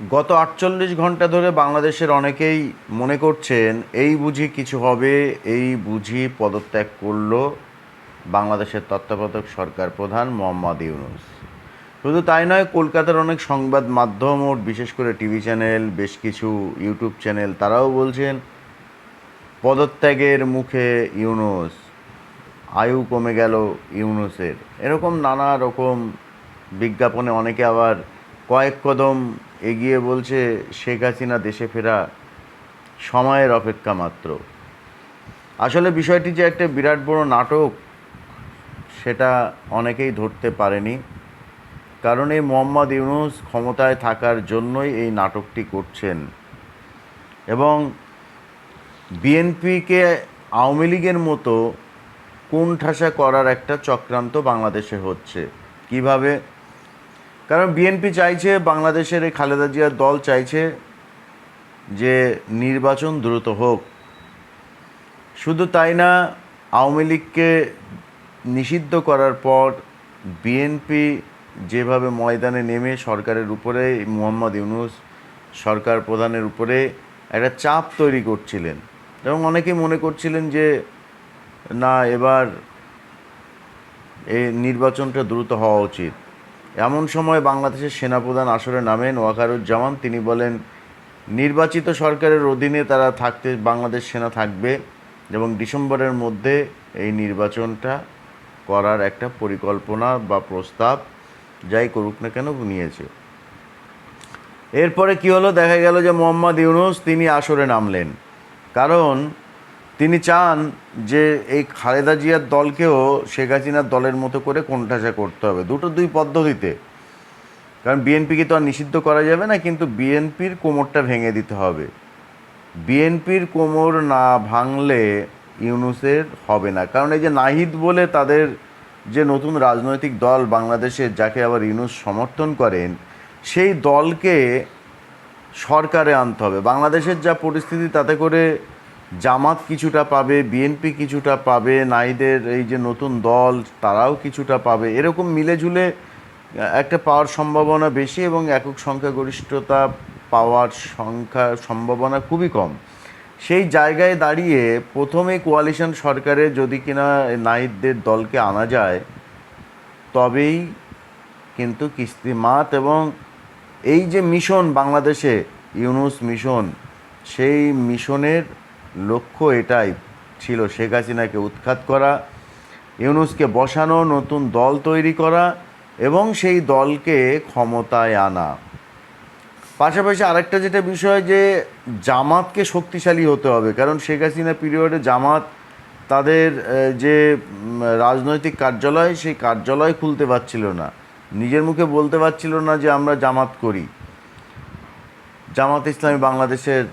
গত আটচল্লিশ ঘণ্টা ধরে বাংলাদেশের অনেকেই মনে করছেন, এই বুঝি কিছু হবে, এই বুঝি পদত্যাগ করল বাংলাদেশের তত্ত্বাবধায়ক সরকার প্রধান মোহাম্মদ ইউনুস। শুধু তাই নয়, কলকাতার অনেক সংবাদ মাধ্যম ও বিশেষ করে টিভি চ্যানেল, বেশ কিছু ইউটিউব চ্যানেল, তারাও বলছেন, পদত্যাগের মুখে ইউনুস, আয়ু কমে গেল ইউনুসের। এরকম নানা রকম বিজ্ঞাপনে অনেকে আবার কয়েক কদম এগিয়ে বলছে, শেখ হাসিনা দেশে ফেরা সময়ের অপেক্ষা মাত্র। আসলে বিষয়টি যে একটা বিরাট বড় নাটক, সেটা অনেকেই ধরতে পারেনি। কারণ এই মোহাম্মদ ইউনুস ক্ষমতায় থাকার জন্যই এই নাটকটি করছেন। এবং বিএনপিকে আওয়ামী লীগের মতো কোণঠাসা করার একটা চক্রান্ত বাংলাদেশে হচ্ছে। কীভাবে? কারণ বিএনপি চাইছে, বাংলাদেশের এই খালেদা জিয়ার দল চাইছে যে নির্বাচন দ্রুত হোক। শুধু তাই না, আওয়ামী লীগকে নিষিদ্ধ করার পর বিএনপি যেভাবে ময়দানে নেমে সরকারের উপরে, মোহাম্মদ ইউনুস সরকার প্রধানের উপরে একটা চাপ তৈরি করছিলেন এবং অনেকে মনে করছিলেন যে, না, এবার এই নির্বাচনটা দ্রুত হওয়া উচিত। এমন সময় বাংলাদেশের সেনাপ্রধান আসরে নামেন ওয়াকারুজ্জামান তিনি বলেন, নির্বাচিত সরকারের অধীনে তারা থাকতে, বাংলাদেশ সেনা থাকবে এবং ডিসেম্বরের মধ্যে এই নির্বাচনটা করার একটা পরিকল্পনা বা প্রস্তাব যাই করুক না কেন নিয়েছে। এরপরে কি হলো? দেখা গেল যে মোহাম্মদ ইউনুস, তিনি আসরে নামলেন। কারণ তিনি চান যে এই খালেদা জিয়ার দলকেও শেখ হাসিনার দলের মতো করে কোণঠাসা করতে হবে। দুটো দুই পদ্ধতিতে। কারণ বিএনপিকে তো আর নিষিদ্ধ করা যাবে না, কিন্তু বিএনপির কোমরটা ভেঙে দিতে হবে। বিএনপির কোমর না ভাঙলে ইউনুসের হবে না। কারণ এই যে নাহিদ বলে তাদের যে নতুন রাজনৈতিক দল বাংলাদেশের, যাকে আবার ইউনুস সমর্থন করেন, সেই দলকে সরকারে আনতে হবে। বাংলাদেশের যা পরিস্থিতি, তাতে করে জামাত কিছুটা পাবে বিএনপি কিছুটা পাবে নাইদের এই যে নতুন দল, তারাও কিছুটা পাবে। এরকম মিলেঝুলে একটা পাওয়ার সম্ভাবনা বেশি এবং একক সংখ্যাগরিষ্ঠতা পাওয়ার সংখ্যা সম্ভাবনা খুবই কম। সেই জায়গায় দাঁড়িয়ে প্রথমে কোয়ালিশন সরকারে যদি কিনা নাইদদের দলকে আনা যায়, তবেই কিন্তু কিস্তিমাত এবং এই যে মিশন বাংলাদেশে, ইউনুস মিশন, সেই মিশনের লক্ষ্য এটাই ছিল শেখ হাসিনাকে উৎখাত করা, ইউনুসকে বসানো, নতুন দল তৈরি করা এবং সেই দলকে ক্ষমতায় আনা। পাশাপাশি আরেকটা যেটা বিষয় যে জামাতকে শক্তিশালী হতে হবে, কারণ শেখ হাসিনা পিরিয়ডে জামাত তাদের যে রাজনৈতিক কার্যালয়, সেই কার্যালয় খুলতে পারছিল না। নিজের মুখে বলতে পারছিল না যে আমরা জামাত করি। জামাত ইসলামী বাংলাদেশের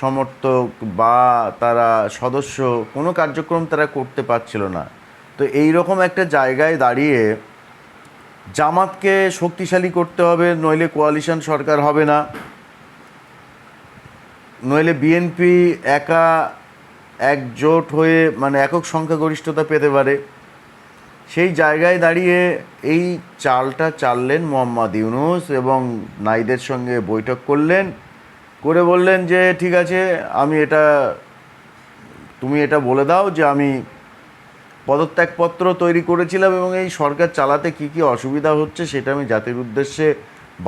সমর্থক বা তারা সদস্য, কোনো কার্যক্রম তারা করতে পারছিল না। তো এই রকম একটা জায়গায় দাঁড়িয়ে জামাতকে শক্তিশালী করতে হবে, নইলে কোয়ালিশন সরকার হবে না। নইলে বিএনপি একা একজোট হয়ে মানে একক সংখ্যাগরিষ্ঠতা পেতে পারে। সেই জায়গায় দাঁড়িয়ে এই চালটা চাললেন মোহাম্মদ ইউনুস এবং নাইদের সঙ্গে বৈঠক করলেন। করে বললেন যে, ঠিক আছে, আমি এটা, তুমি এটা বলে দাও যে, আমি পদত্যাগপত্র তৈরি করেছিলাম এবং এই সরকার চালাতে কি কি অসুবিধা হচ্ছে সেটা আমি জাতির উদ্দেশ্যে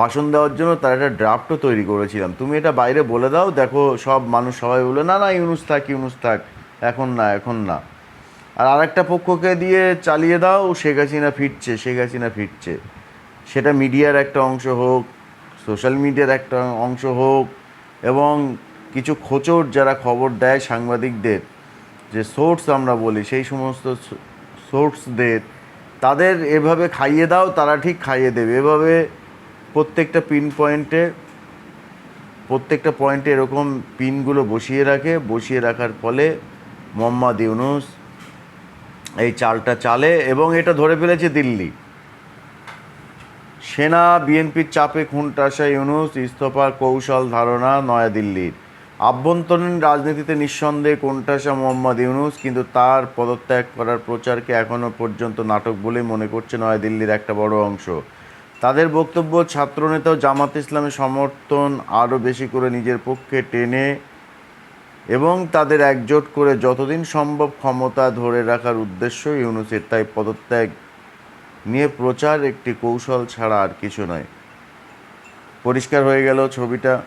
ভাষণ দেওয়ার জন্য তার একটা ড্রাফটও তৈরি করেছিলাম। তুমি এটা বাইরে বলে দাও, দেখো সব মানুষ সবাই বলে, না না, ইউনুস থাক ইউনুস থাক, এখন না এখন না। আর আরেকটা পক্ষকে দিয়ে চালিয়ে দাও, শেখ হাসিনা ফিরছে, শেখ হাসিনা ফিরছে। সেটা মিডিয়ার একটা অংশ হোক, সোশ্যাল মিডিয়ার একটা অংশ হোক এবং কিছু খোঁচর যারা খবর দেয় সাংবাদিকদের, যে সোর্স আমরা বলি, সেই সমস্ত সোর্সদের, তাদের এভাবে খাইয়ে দাও, তারা ঠিক খাইয়ে দেবে। এভাবে প্রত্যেকটা পিন পয়েন্টে প্রত্যেকটা পয়েন্টে এরকম পিনগুলো বসিয়ে রাখে। বসিয়ে রাখার ফলে মোহাম্মদ ইউনুস এই চালটা চালে এবং এটা ধরে ফেলেছে দিল্লি। সেনা, বিএনপির চাপে খুনটাসা ইউনুস, ইস্তফার কৌশল ধারণা নয়াদিল্লির। আভ্যন্তরীণ রাজনীতিতে নিঃসন্দেহে কোনটাসা মোহাম্মদ ইউনুস, কিন্তু তার পদত্যাগ করার প্রচারকে এখনও পর্যন্ত নাটক বলেই মনে করছে নয়াদিল্লির একটা বড় অংশ। তাদের বক্তব্য, ছাত্রনেতা জামাত ইসলামের সমর্থন আরও বেশি করে নিজের পক্ষে টেনে এবং তাদের একজোট করে যতদিন সম্ভব ক্ষমতা ধরে রাখার উদ্দেশ্য ইউনুসের। তাই পদত্যাগ নিয়ে প্রচার একটি কৌশল ছাড়া আর কিছু নয়। পরিষ্কার হয়ে গেল ছবিটা।